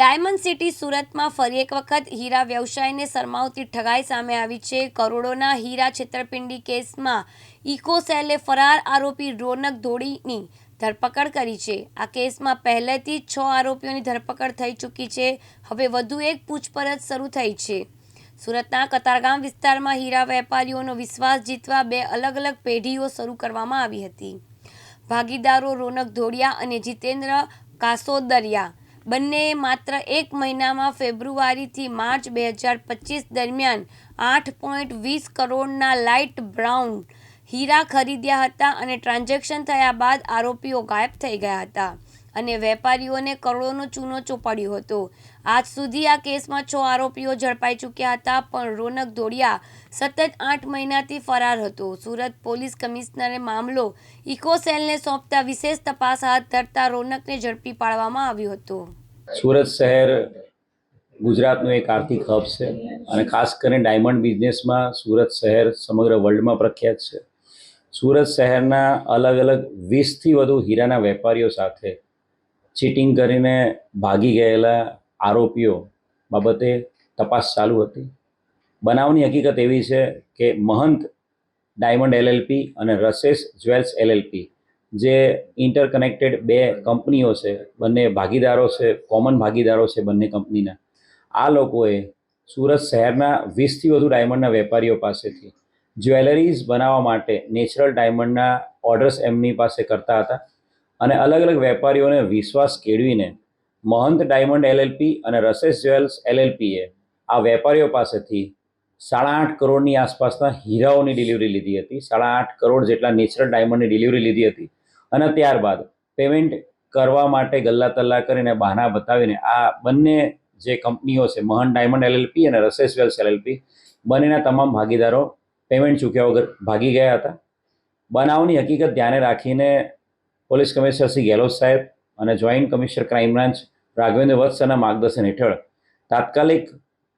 Diamond city સુરતમાં ફરી એક વખત હીરા વ્યવસાયને શરમાવતી ઠગાઈ સામે આવી છે. કરોડોના હીરા છેતરપિંડી કેસમાં ઇકોસેલે ફરાર આરોપી રોનક ધોડીની ધરપકડ કરી છે. આ કેસમાં પહેલેથી જ છ આરોપીઓની ધરપકડ થઈ ચૂકી છે. હવે વધુ એક પૂછપરછ શરૂ થઈ છે. સુરતના કતારગામ વિસ્તારમાં હીરા વેપારીઓનો વિશ્વાસ જીતવા બે અલગ અલગ પેઢીઓ શરૂ કરવામાં આવી હતી. ભાગીદારો રોનક ધોડિયા અને જીતેન્દ્ર કાસોદરિયા બંનેએ માત્ર એક મહિનામાં ફેબ્રુઆરીથી માર્ચ બે હજાર પચીસ દરમિયાન આઠ પોઈન્ટ વીસ કરોડના લાઇટ બ્રાઉન હીરા ખરીદ્યા હતા અને ટ્રાન્ઝેક્શન થયા બાદ આરોપીઓ ગાયબ થઈ ગયા હતા. અને વેપારીઓને કરોડોનો ચૂનો ચોપાડ્યો હતો. આજ સુધી આ કેસમાં છ આરોપીઓ ઝડપાઈ ચૂક્યા હતા, પણ રોનક ધોડિયા સતત આઠ મહિનાથી ફરાર હતો. સુરત પોલીસ કમિશનરે મામલો ઇકોસેલને સોંપતા વિશેષ તપાસ હાથ ધરતા રોનકને ઝડપી પાડવામાં આવ્યો હતો. સુરત શહેર ગુજરાતનું એક આર્થિક હબ છે અને ખાસ કરીને ડાયમંડ બિઝનેસમાં સુરત શહેર સમગ્ર વર્લ્ડમાં પ્રખ્યાત છે. સુરત શહેરના અલગ અલગ વીસથી વધુ હીરાના વેપારીઓ સાથે ચીટિંગ કરીને ભાગી ગયેલા આરોપીઓ બાબતે તપાસ ચાલુ હતી. બનાવની હકીકત એવી છે કે મહંત ડાયમંડ એલએલપી અને રસેસ જ્વેલ્સ એલએલપી, જે ઇન્ટરકનેક્ટેડ બે કંપનીઓ છે, બંને ભાગીદારો છે, કોમન ભાગીદારો છે બંને કંપનીના. આ લોકોએ સુરત શહેરના વીસથી વધુ ડાયમંડના વેપારીઓ પાસેથી જ્વેલરીઝ બનાવવા માટે નેચરલ ડાયમંડના ઓર્ડર્સ એમની પાસે કરતા હતા. અને અલગ અલગ વેપારીઓને વિશ્વાસ કેળવીને મહંત ડાયમંડ એલએલપી અને રસેસ જ્વેલ્સ એલએલપીએ આ વેપારીઓ પાસેથી સાડા આઠ કરોડની આસપાસના હીરાઓની ડિલિવરી લીધી હતી. સાડા આઠ કરોડ જેટલા નેચરલ ડાયમંડની ડિલિવરી લીધી હતી. અને ત્યારબાદ પેમેન્ટ કરવા માટે ગલ્લા તલ્લા કરીને બહાના બતાવીને આ બંને જે કંપનીઓ છે મહન ડાયમંડ એલએલપી અને રસેસ વેલ્સ એલએલપી, બંનેના તમામ ભાગીદારો પેમેન્ટ ચૂક્યા વગર ભાગી ગયા હતા. બનાવની હકીકત ધ્યાને રાખીને પોલીસ કમિશનર શ્રી ગેહલોત સાહેબ અને joint commissioner crime branch Raghavendra વત્સના માર્ગદર્શન હેઠળ તાત્કાલિક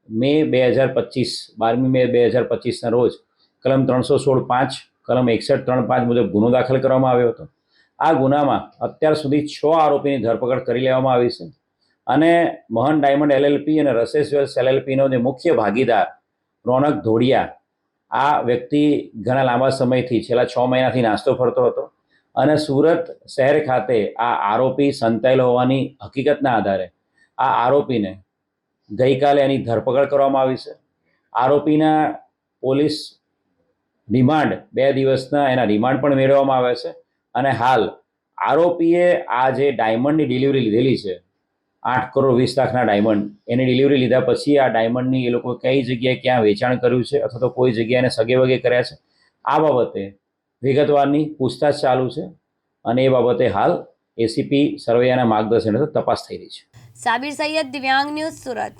મે બે હજાર પચીસ, બારમી મે બે હજાર પચીસના રોજ કલમ ત્રણસો સોળ પાંચ, કલમ એકસઠ ત્રણ પાંચ મુજબ ગુનો દાખલ કરવામાં આવ્યો હતો. આ ગુનામાં અત્યાર સુધી છ આરોપીની ધરપકડ કરી લેવામાં આવી છે અને મોહન ડાયમંડ એલએલપી અને રસેસ વેલ્સ એલએલપીનો જે મુખ્ય ભાગીદાર રોનક ધોડિયા આ વ્યક્તિ ઘણા લાંબા સમયથી છેલ્લા છ મહિનાથી નાસ્તો ફરતો હતો. અને સુરત શહેર ખાતે આ આરોપી સંતાયેલો હોવાની હકીકતના આધારે આ આરોપીને ગઈકાલે એની ધરપકડ કરવામાં આવી છે. આરોપીના પોલીસ રિમાન્ડ બે દિવસના એના રિમાન્ડ પણ મેળવવામાં આવે છે અને હાલ આરોપીએ આ જે ડાયમંડની ડિલિવરી લીધેલી છે, આઠ કરોડ વીસ લાખના ડાયમંડ, એની ડિલિવરી લીધા પછી આ ડાયમંડની એ લોકો કઈ જગ્યાએ ક્યાં વેચાણ કર્યું છે અથવા તો કોઈ જગ્યાએ સગે વગે કર્યા છે, આ બાબતે વિગતવારની પૂછતાછ ચાલુ છે અને એ બાબતે હાલ એસીપી સરવૈયાના માર્ગદર્શન હેઠળ તપાસ થઈ રહી છે. સાબિર સૈયદ, દિવ્યાંગ ન્યૂઝ સુરત.